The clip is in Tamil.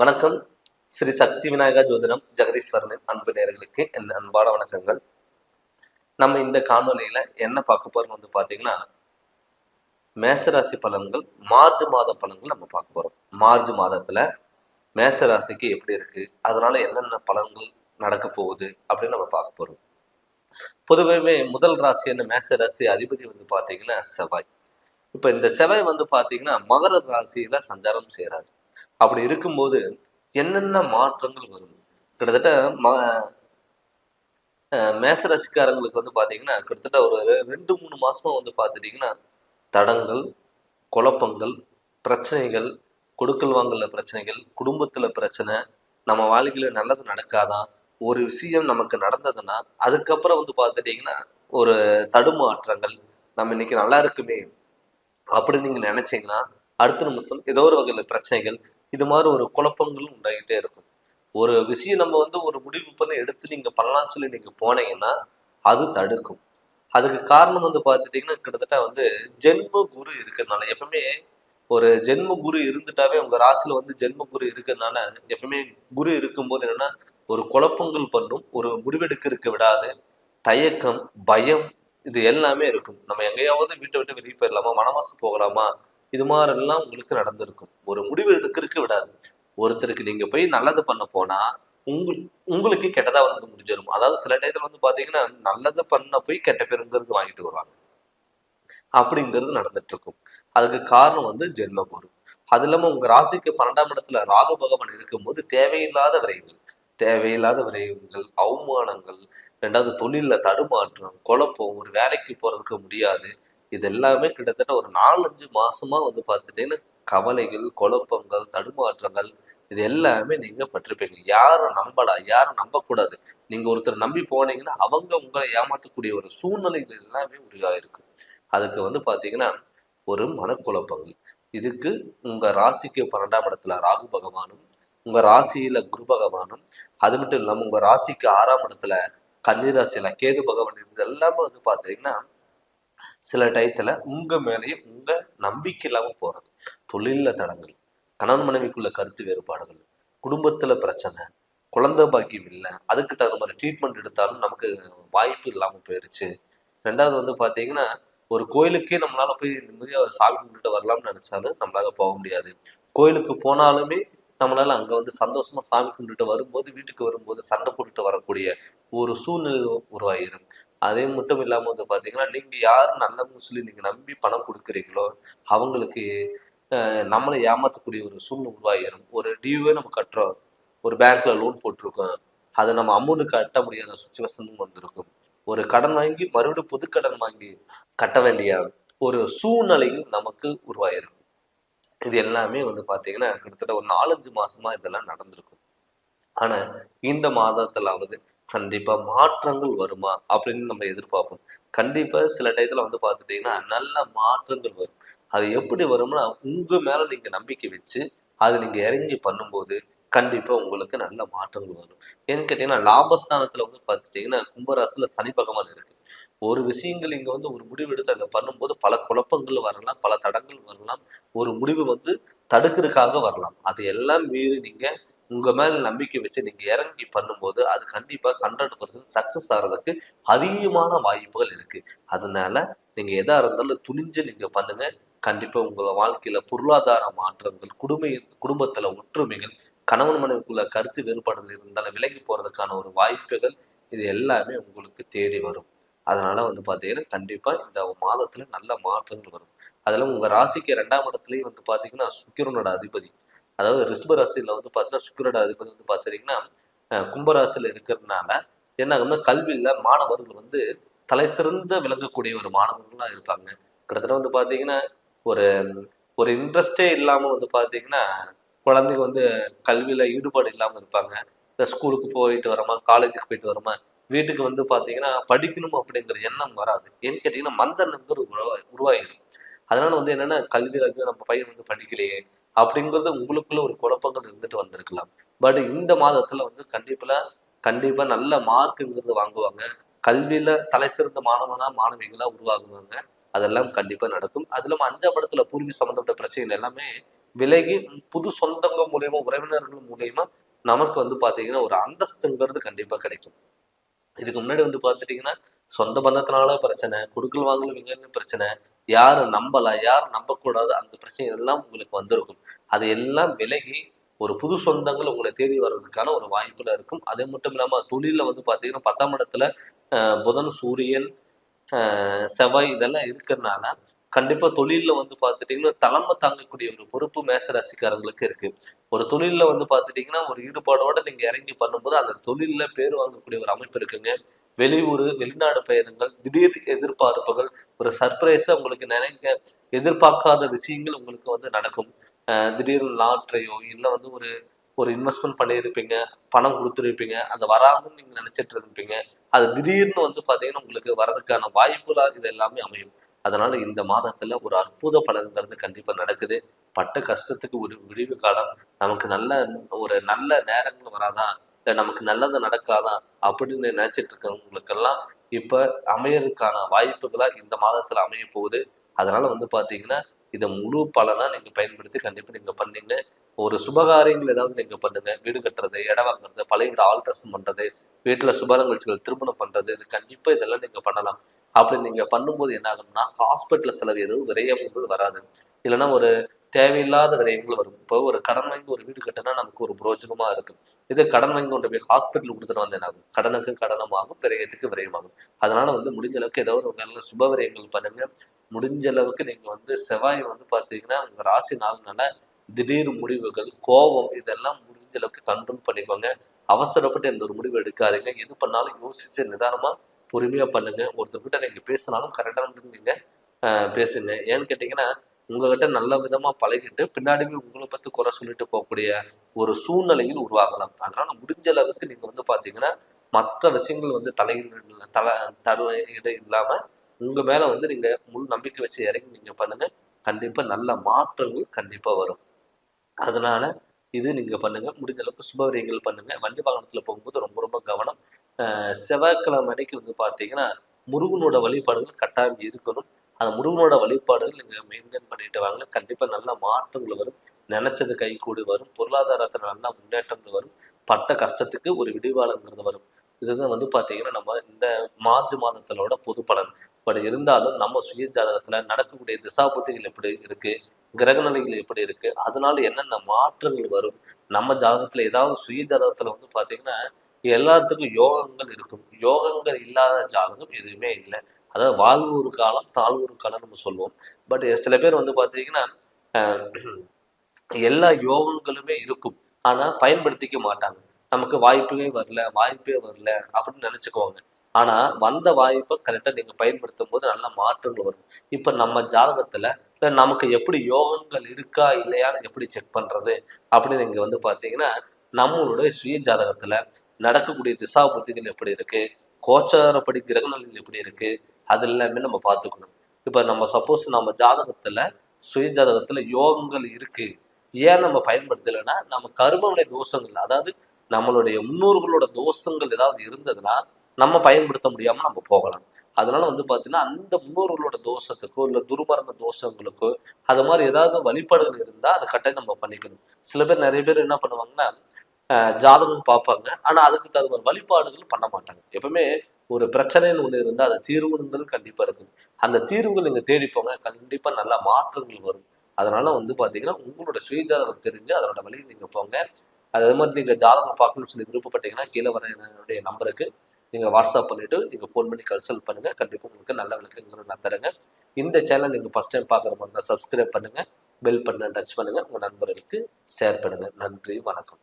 வணக்கம். ஸ்ரீ சக்தி விநாயகா ஜோதிடம் ஜெகதீஸ்வரனின் அன்பு நேர்களுக்கு என் அன்பான வணக்கங்கள். நம்ம இந்த காணொலியில என்ன பார்க்க போறோம் வந்து பாத்தீங்கன்னா மேசராசி பலன்கள் மார்ச் மாத பலன்கள் நம்ம பார்க்க போறோம். மார்ச் மாதத்துல மேசராசிக்கு எப்படி இருக்கு? அதனால என்னென்ன பலன்கள் நடக்க போகுது அப்படின்னு நம்ம பார்க்க போறோம். பொதுவாகவே முதல் ராசி என்ன? மேச ராசி அதிபதி வந்து பாத்தீங்கன்னா செவ்வாய். இப்ப இந்த செவ்வாய் வந்து பாத்தீங்கன்னா மகர ராசியில சஞ்சாரம் செய்யறாரு அப்படி இருக்கும்போது என்னென்ன மாற்றங்கள் வரும்? கிட்டத்தட்ட ம அஹ் மேசராசிக்காரங்களுக்கு வந்து பாத்தீங்கன்னா கிட்டத்தட்ட ஒரு ரெண்டு மூணு மாசமா வந்து பார்த்துட்டீங்கன்னா தடங்கள் குழப்பங்கள் பிரச்சனைகள் கொடுக்கல் வாங்கல பிரச்சனைகள் குடும்பத்துல பிரச்சனை நம்ம வாழ்க்கையில நல்லது நடக்காதான் ஒரு விஷயம் நமக்கு நடந்ததுன்னா அதுக்கப்புறம் வந்து பார்த்துட்டீங்கன்னா ஒரு தடுமாற்றங்கள் நம்ம இன்னைக்கு நல்லா இருக்குமே அப்படின்னு நீங்க நினைச்சீங்கன்னா அடுத்த நிமிஷம் ஏதோ ஒரு வகையில பிரச்சனைகள் இது மாதிரி ஒரு குழப்பங்களும் உண்டாகிட்டே இருக்கும். ஒரு விஷயம் நம்ம வந்து ஒரு முடிவு பண்ணி எடுத்து நீங்க பண்ணலாம்னு சொல்லி நீங்க போனீங்கன்னா அது தடுக்கும். அதுக்கு காரணம் வந்து பார்த்துட்டிங்கன்னா கிட்டத்தட்ட வந்து ஜென்ம குரு இருக்கிறதுனால எப்பவுமே ஒரு ஜென்ம குரு இருந்துட்டாவே உங்க ராசியில வந்து ஜென்ம குரு இருக்கிறதுனால எப்பவுமே குரு இருக்கும்போது என்னன்னா ஒரு குழப்பங்கள் பண்ணும் ஒரு முடிவெடுக்கிறதுக்கு விடாது தயக்கம் பயம் இது எல்லாமே இருக்கும். நம்ம எங்கேயாவது வீட்டை விட்டு வெளியே போயிடலாமா? மனமாசு போகலாமா? இது மாதிரிலாம் உங்களுக்கு நடந்திருக்கும். ஒரு முடிவு எடுக்கிறதுக்கு விடாது. ஒருத்தருக்கு நீங்க போய் நல்லது பண்ண போனா உங்கள் உங்களுக்கு கெட்டதா வந்து முடிஞ்சிடும் அதாவது சில டயத்துல வந்து பாத்தீங்கன்னா நல்லது பண்ண போய் கெட்ட பேருங்கிறது வாங்கிட்டு வருவாங்க. அப்படிங்கிறது நடந்துட்டு இருக்கும் அதுக்கு காரணம் வந்து ஜென்ம குரு அது இல்லாம உங்க ராசிக்கு பன்னெண்டாம் இடத்துல ராகு பகவான் இருக்கும்போது தேவையில்லாத விரைவுகள் தேவையில்லாத விரைவுகள் அவமானங்கள் ரெண்டாவது தொழில தடுமாற்றம் குழப்பம் ஒரு வேலைக்கு போறதுக்கு முடியாது. இது எல்லாமே கிட்டத்தட்ட ஒரு நாலஞ்சு மாசமா வந்து பார்த்துட்டீங்கன்னா கவலைகள் குழப்பங்கள் தடுமாற்றங்கள் இது எல்லாமே நீங்க பட்டிருப்பீங்க. யாரும் நம்பலாம் யாரும் நம்பக்கூடாது. நீங்க ஒருத்தர் நம்பி போனீங்கன்னா அவங்க உங்களை ஏமாத்தக்கூடிய ஒரு சூழ்நிலைகள் எல்லாமே உருவாயிருக்கு. அதுக்கு வந்து பாத்தீங்கன்னா ஒரு மனக்குழப்பங்கள். இதுக்கு உங்க ராசிக்கு பன்னெண்டாம் இடத்துல ராகு பகவானும் உங்க ராசியில குரு பகவானும் அது மட்டும் இல்லாம உங்க ராசிக்கு ஆறாம் இடத்துல கன்னிராசியில கேது பகவான் இது எல்லாமே வந்து பாத்தீங்கன்னா சில டயத்துல உங்க மேலேயே உங்க நம்பிக்கை இல்லாம போறது. தொழில தடங்கள் கணவன் மனைவிக்குள்ள கருத்து வேறுபாடுகள் குடும்பத்துல பிரச்சனை குழந்தை பாக்கியம் இல்லை அதுக்கு தகுந்த மாதிரி ட்ரீட்மெண்ட் எடுத்தாலும் நமக்கு வாய்ப்பு இல்லாம போயிருச்சு. ரெண்டாவது வந்து பாத்தீங்கன்னா ஒரு கோயிலுக்கே நம்மளால போய் நிம்மதியாக ஒரு சாமி கும்பிட்டு வரலாம்னு நினைச்சாலும் நம்மளால போக முடியாது. கோயிலுக்கு போனாலுமே நம்மளால அங்க வந்து சந்தோஷமா சாமி கும்பிட்டு வரும்போது வீட்டுக்கு வரும்போது சண்டை போட்டுட்டு வரக்கூடிய ஒரு சூழ்நிலை உருவாகிடும் அதே மட்டும் இல்லாம வந்து பாத்தீங்கன்னா நீங்க யார் நல்லவங்க சொல்லி நீங்க நம்பி பணம் கொடுக்குறீங்களோ அவங்களுக்கு அஹ், நம்மளை ஏமாத்தக்கூடிய ஒரு சூழ்நிலை உருவாகிடும் ஒரு டியூவே நம்ம கட்டுறோம். ஒரு பேங்க்ல லோன் போட்டிருக்கோம். அதை நம்ம அமௌண்ட் கட்ட முடியாத சுச்சுவேஷனும் வந்திருக்கும். ஒரு கடன் வாங்கி மறுபடியும் புது கடன் வாங்கி கட்ட வேண்டிய ஒரு சூழ்நிலையும் நமக்கு உருவாயிருக்கும் இது எல்லாமே வந்து பாத்தீங்கன்னா கிட்டத்தட்ட ஒரு நாலஞ்சு மாசமா இதெல்லாம் நடந்திருக்கும். ஆனா இந்த மாதத்துலாவது கண்டிப்பாக மாற்றங்கள் வருமா அப்படின்னு நம்ம எதிர்பார்ப்போம். கண்டிப்பாக சில டயத்தில் வந்து பார்த்துட்டீங்கன்னா நல்ல மாற்றங்கள் வரும். அது எப்படி வரும்னா உங்கள் மேலே நீங்கள் நம்பிக்கை வச்சு அது நீங்கள் இறங்கி பண்ணும்போது கண்டிப்பாக உங்களுக்கு நல்ல மாற்றங்கள் வரும். ஏன்னு கேட்டிங்கன்னா லாபஸ்தானத்தில் வந்து பார்த்துட்டிங்கன்னா கும்பராசில சனி பகவான் இருக்குது ஒரு விஷயங்கள் இங்கே வந்து ஒரு முடிவு எடுத்து அதை பண்ணும்போது பல குழப்பங்கள் வரலாம் பல தடங்கள் வரலாம். ஒரு முடிவு வந்து தடுக்கிறதுக்காக வரலாம். அது எல்லாம் மீறி நீங்கள் உங்க மேல நம்பிக்கை வச்சு நீங்க இறங்கி பண்ணும்போது அது கண்டிப்பா ஹண்ட்ரட் பர்சன்ட் சக்சஸ் ஆகிறதுக்கு அதிகமான வாய்ப்புகள் இருக்கு. அதனால நீங்க எதா இருந்தாலும் துணிஞ்சு நீங்க பண்ணுங்க. கண்டிப்பா உங்களோட வாழ்க்கையில பொருளாதார மாற்றங்கள் குடும்ப குடும்பத்துல ஒற்றுமைகள் கணவன் மனைவிக்குள்ள கருத்து வேறுபாடுகள் இருந்தாலும் விலகி போறதுக்கான ஒரு வாய்ப்புகள் இது எல்லாமே உங்களுக்கு தேடி வரும். அதனால வந்து பாத்தீங்கன்னா கண்டிப்பா இந்த மாதத்துல நல்ல மாற்றங்கள் வரும். அதெல்லாம் உங்க ராசிக்கு ரெண்டாம் இடத்துலயும் வந்து பாத்தீங்கன்னா சுக்கிரனோட அதிபதி. அதாவது ரிஷப ராசியில வந்து பார்த்தீங்கன்னா சுக்கிரோட அதிபதி வந்து பார்த்தீங்கன்னா கும்பராசியில் இருக்கிறதுனால என்ன ஆகும்னா கல்வியில் மாணவர்கள் வந்து தலை சிறந்த விளங்கக்கூடிய ஒரு மாணவர்களாக இருப்பாங்க. கிட்டத்தட்ட வந்து பார்த்தீங்கன்னா ஒரு ஒரு இன்ட்ரெஸ்டே இல்லாமல் வந்து பார்த்தீங்கன்னா குழந்தைங்க வந்து கல்வியில் ஈடுபாடு இல்லாமல் இருப்பாங்க. இந்த ஸ்கூலுக்கு போயிட்டு வரமா காலேஜுக்கு போயிட்டு வரமா வீட்டுக்கு வந்து பார்த்தீங்கன்னா படிக்கணும் அப்படிங்கிற எண்ணம் வராது. ஏன்னு கேட்டிங்கன்னா மந்தனங்கிற உருவா உருவாகிடும் அதனால வந்து என்னென்னா கல்வியில் வந்து நம்ம பையன் வந்து படிக்கலையே அப்படிங்கிறது உங்களுக்குள்ள ஒரு குழப்பங்கள் இருந்துட்டு வந்திருக்கலாம். பட் இந்த மாதத்துல வந்து கண்டிப்பா கண்டிப்பா நல்ல மார்க்குங்கிறது வாங்குவாங்க. கல்வியில தலை சிறந்த மாணவனா மாணவிகளா உருவாகுவாங்க. அதெல்லாம் கண்டிப்பா நடக்கும். அது இல்லாம அஞ்சாம் படத்துல பூர்வீக சம்பந்தப்பட்ட பிரச்சனைகள் எல்லாமே விலகி புது சொந்தங்க மூலியமா உறவினர்கள் மூலியமா நமக்கு வந்து பாத்தீங்கன்னா ஒரு அந்தஸ்துங்கிறது கண்டிப்பா கிடைக்கும். இதுக்கு முன்னாடி வந்து பார்த்துட்டீங்கன்னா சொந்த பந்தத்தினால பிரச்சனை குடுக்கல் வாங்கல பிரச்சனை. யார் நம்பலாம் யார் நம்பக்கூடாது அந்த பிரச்சனை எல்லாம் உங்களுக்கு வந்திருக்கும். அது எல்லாம் விலகி ஒரு புது சொந்தங்கள் உங்களை தேடி வர்றதுக்கான ஒரு வாய்ப்புல இருக்கும். அது மட்டும் இல்லாம தொழில வந்து பாத்தீங்கன்னா பத்தாம் இடத்துல அஹ், புதன் சூரியன் செவ்வாய் இதெல்லாம் இருக்கிறதுனால கண்டிப்பா தொழில்ல வந்து பாத்துட்டீங்கன்னா தலைமை தாங்கக்கூடிய ஒரு பொறுப்பு மேச ராசிக்காரங்களுக்கு இருக்கு. ஒரு தொழில்ல வந்து பாத்துட்டீங்கன்னா ஒரு ஈடுபாடோட நீங்க இறங்கி பண்ணும்போது அந்த தொழில பேர் வாங்கக்கூடிய ஒரு அமைப்பு இருக்குங்க. வெளியூர் வெளிநாடு பயணங்கள் திடீர் எதிர்பார்ப்புகள் ஒரு சர்ப்ரைஸா உங்களுக்கு நினைக்க எதிர்பார்க்காத விஷயங்கள் உங்களுக்கு வந்து நடக்கும். அஹ் திடீர்னு இல்லை வந்து ஒரு ஒரு இன்வெஸ்ட்மெண்ட் பண்ணியிருப்பீங்க பணம் கொடுத்துருப்பீங்க அது வராமல் நீங்க நினைச்சிட்டு இருப்பீங்க அது திடீர்னு வந்து பாத்தீங்கன்னா உங்களுக்கு வரதுக்கான வாய்ப்புகளா இது எல்லாமே அமையும். அதனால இந்த மாதத்துல ஒரு அற்புத பலன்கிறது கண்டிப்பா நடக்குது. பட்ட கஷ்டத்துக்கு ஒரு விடிவு காலம் நமக்கு நல்ல ஒரு நல்ல நேரங்கள் வராதா? நமக்கு நல்லது நடக்காதா? அப்படின்னு நினைச்சிட்டு இருக்கவங்களுக்கெல்லாம் இப்ப அமையறதுக்கான வாய்ப்புகளா இந்த மாதத்துல அமைய போகுது. அதனால வந்து பாத்தீங்கன்னா இதை முழு பலனா நீங்க பயன்படுத்தி கண்டிப்பா நீங்க பண்ணீங்க. ஒரு சுபகாரியங்கள் ஏதாவது நீங்க பண்ணுங்க. வீடு கட்டுறது இடம் வாங்குறது பழைய வீடு ஆல்ட்ரேஷன் பண்றது வீட்டுல சுப நிகழ்ச்சிகள் திருமணம் பண்றது இது கண்டிப்பா இதெல்லாம் நீங்க பண்ணலாம். அப்படி நீங்க பண்ணும்போது என்ன ஆகும்னா ஹாஸ்பிட்டல் செலவு எதுவும் விரயங்கள் வராது. இல்லைன்னா ஒரு தேவையில்லாத விரயங்கள் வரும். இப்போ ஒரு கடன் வாங்கி ஒரு வீடு கட்டினா நமக்கு ஒரு பிரோஜனமா இருக்கும் இது கடன் வாங்கி கொண்டு போய் ஹாஸ்பிட்டல் கொடுத்துட்டு வந்து என்ன ஆகும் கடனுக்கு கடனமாகும் விரயத்துக்கு விரயமாகும். அதனால வந்து முடிஞ்ச அளவுக்கு ஏதோ ஒரு நல்ல சுப விரயங்கள் பண்ணுங்க. முடிஞ்ச அளவுக்கு நீங்க வந்து செவ்வாய் வந்து பாத்தீங்கன்னா உங்க ராசி நாள்னால திடீர் முடிவுகள் கோபம் இதெல்லாம் முடிஞ்ச அளவுக்கு கண்ட்ரோல் பண்ணிக்கோங்க. அவசரப்பட்டு எந்த ஒரு முடிவு எடுக்காதீங்க. எது பண்ணாலும் யோசிச்சு நிதானமா பொறுமையாக பண்ணுங்கள் ஒருத்தர்கிட்ட நீங்கள் பேசினாலும் கரெக்டான நீங்க பேசுங்க. ஏன்னு கேட்டிங்கன்னா உங்ககிட்ட நல்ல விதமாக பழகிட்டு பின்னாடியுமே உங்களை பற்றி குறை சொல்லிட்டு போகக்கூடிய ஒரு சூழ்நிலையில் உருவாகலாம். அதனால் முடிஞ்ச அளவுக்கு நீங்கள் வந்து பார்த்தீங்கன்னா மற்ற விஷயங்கள் வந்து தலையீடு தலை தலையீடு இல்லாமல் உங்கள் மேலே வந்து நீங்கள் முழு நம்பிக்கை வச்சு இறங்கி நீங்கள் பண்ணுங்கள் கண்டிப்பாக நல்ல மாற்றங்கள் கண்டிப்பாக வரும். அதனால இது நீங்கள் பண்ணுங்க. முடிஞ்ச அளவுக்கு சுபவரியங்கள் பண்ணுங்கள் வண்டி வாகனத்தில் போகும்போது ரொம்ப செவ்வாய்க்கிழமை அன்னைக்கு வந்து பார்த்தீங்கன்னா முருகனோட வழிபாடுகள் கட்டாயம் இருக்கணும். அந்த முருகனோட வழிபாடுகள் நீங்க மெயின்டைன் பண்ணிட்டு வாங்க. கண்டிப்பா நல்ல மாற்றங்கள் வரும். நினைச்சது கை கூடி வரும். பொருளாதாரத்துல நல்ல முன்னேற்றங்கள் வரும். பட்ட கஷ்டத்துக்கு ஒரு விடிவாளங்கிறது வரும். இதுதான் வந்து பாத்தீங்கன்னா நம்ம இந்த மார்ச் மாதத்திலோட பொது பலன். பட் இருந்தாலும் நம்ம சுய ஜாதகத்தில் நடக்கக்கூடிய திசாபுத்திகள் எப்படி இருக்கு? கிரக நிலைகள் எப்படி இருக்கு? அதனால என்னென்ன மாற்றங்கள் வரும்? நம்ம ஜாதகத்துல ஏதாவது சுய ஜாதகத்தில் வந்து பாத்தீங்கன்னா எல்லாத்துக்கும் யோகங்கள் இருக்கும். யோகங்கள் இல்லாத ஜாதகம் எதுவுமே இல்லை. அதாவது வாழ்வு ஒரு காலம் தாழ்வு ஒரு காலம் நம்ம சொல்லுவோம். பட் சில பேர் வந்து பாத்தீங்கன்னா அஹ், எல்லா யோகங்களுமே இருக்கும். ஆனா பயன்படுத்திக்க மாட்டாங்க. நமக்கு வாய்ப்பே வரல வாய்ப்பே வரல அப்படின்னு நினச்சிக்குவாங்க. ஆனா வந்த வாய்ப்பை கரெக்டா நீங்க பயன்படுத்தும் போது நல்ல மாற்றங்கள் வரும். இப்ப நம்ம ஜாதகத்துல இல்லை நமக்கு எப்படி யோகங்கள் இருக்கா இல்லையான்னு எப்படி செக் பண்றது அப்படின்னு நீங்கள் வந்து பார்த்தீங்கன்னா நம்மளுடைய சுய ஜாதகத்துல நடக்கக்கூடிய திசா புத்திகள் எப்படி இருக்கு? கோச்சாரப்படி கிரகணங்கள் எப்படி இருக்கு? அது எல்லாமே நம்ம பார்த்துக்கணும். இப்ப நம்ம சப்போஸ் நம்ம ஜாதகத்துல சுய ஜாதகத்துல யோகங்கள் இருக்கு. ஏன் நம்ம பயன்படுத்தலைன்னா நம்ம கருமவினை தோஷங்கள் அதாவது நம்மளுடைய முன்னோர்களோட தோஷங்கள் ஏதாவது இருந்ததுன்னா நம்ம பயன்படுத்த முடியாம நம்ம போகலாம். அதனால வந்து பாத்தீங்கன்னா அந்த முன்னோர்களோட தோஷத்துக்கோ இல்ல துர்மரண தோஷங்களுக்கோ அது மாதிரி ஏதாவது வழிபாடுகள் இருந்தா அதை கட்டாயம் நம்ம பண்ணிக்கணும். சில பேர் நிறைய பேர் என்ன பண்ணுவாங்கன்னா ஜாதகம் பார்ப்பாங்க. ஆனா அதுக்கு தகுந்த வழிபாடுகள் பண்ண மாட்டாங்க. எப்பவுமே ஒரு பிரச்சனைன்னு ஒண்ணு இருந்தால் அது தீர்வுங்கிறது கண்டிப்பா இருக்கு அந்த தீர்வுகள் நீங்க தேடி போங்க. கண்டிப்பா நல்ல மாற்றங்கள் வரும். அதனால வந்து பாத்தீங்கன்னா உங்களோட சுயஜாதகம் தெரிஞ்சு அதனோட வழியில் நீங்க போங்க. அதே மாதிரி நீங்க ஜாதகம் பார்க்கணும்னு சொல்லி விருப்பப்பட்டீங்கன்னா கீழே வர என்னுடைய நம்பருக்கு நீங்க வாட்ஸ்அப் பண்ணிட்டு நீங்க ஃபோன் பண்ணி கன்சல்ட் பண்ணுங்க. கண்டிப்பா உங்களுக்கு நல்ல விளக்கங்கள் நான் தரேங்க. இந்த சேனல் நீங்க ஃபர்ஸ்ட் டைம் பார்க்குற மாதிரி தான் சப்ஸ்கிரைப் பண்ணுங்க. பெல் பட்டனை டச் பண்ணுங்க. உங்க நண்பர்களுக்கு ஷேர் பண்ணுங்க. நன்றி வணக்கம்.